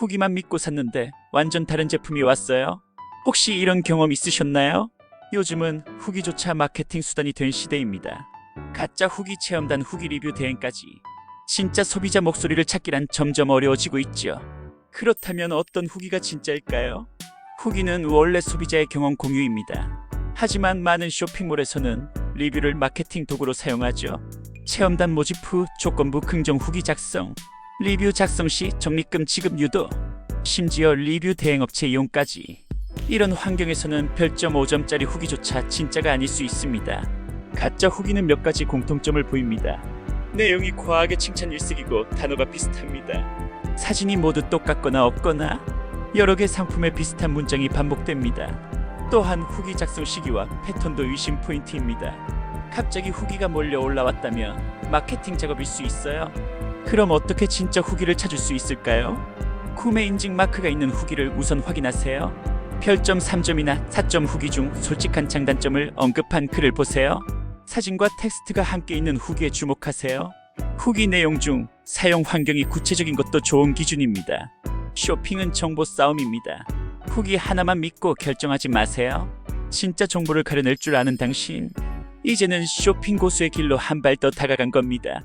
후기만 믿고 샀는데 완전 다른 제품이 왔어요. 혹시 이런 경험 있으셨나요? 요즘은 후기조차 마케팅 수단이 된 시대입니다. 가짜 후기 체험단 후기 리뷰 대행까지 진짜 소비자 목소리를 찾기란 점점 어려워지고 있죠. 그렇다면 어떤 후기가 진짜일까요? 후기는 원래 소비자의 경험 공유입니다. 하지만 많은 쇼핑몰에서는 리뷰를 마케팅 도구로 사용하죠. 체험단 모집 후 조건부 긍정 후기 작성, 리뷰 작성 시 적립금 지급 유도, 심지어 리뷰 대행업체 이용까지. 이런 환경에서는 별점 5점짜리 후기조차 진짜가 아닐 수 있습니다. 가짜 후기는 몇 가지 공통점을 보입니다. 내용이 과하게 칭찬 일색이고 단어가 비슷합니다. 사진이 모두 똑같거나 없거나 여러 개 상품의 비슷한 문장이 반복됩니다. 또한 후기 작성 시기와 패턴도 의심 포인트입니다. 갑자기 후기가 몰려 올라왔다면 마케팅 작업일 수 있어요. 그럼 어떻게 진짜 후기를 찾을 수 있을까요? 구매 인증 마크가 있는 후기를 우선 확인하세요. 별점 3점이나 4점 후기 중 솔직한 장단점을 언급한 글을 보세요. 사진과 텍스트가 함께 있는 후기에 주목하세요. 후기 내용 중 사용 환경이 구체적인 것도 좋은 기준입니다. 쇼핑은 정보 싸움입니다. 후기 하나만 믿고 결정하지 마세요. 진짜 정보를 가려낼 줄 아는 당신. 이제는 쇼핑 고수의 길로 한 발 더 다가간 겁니다.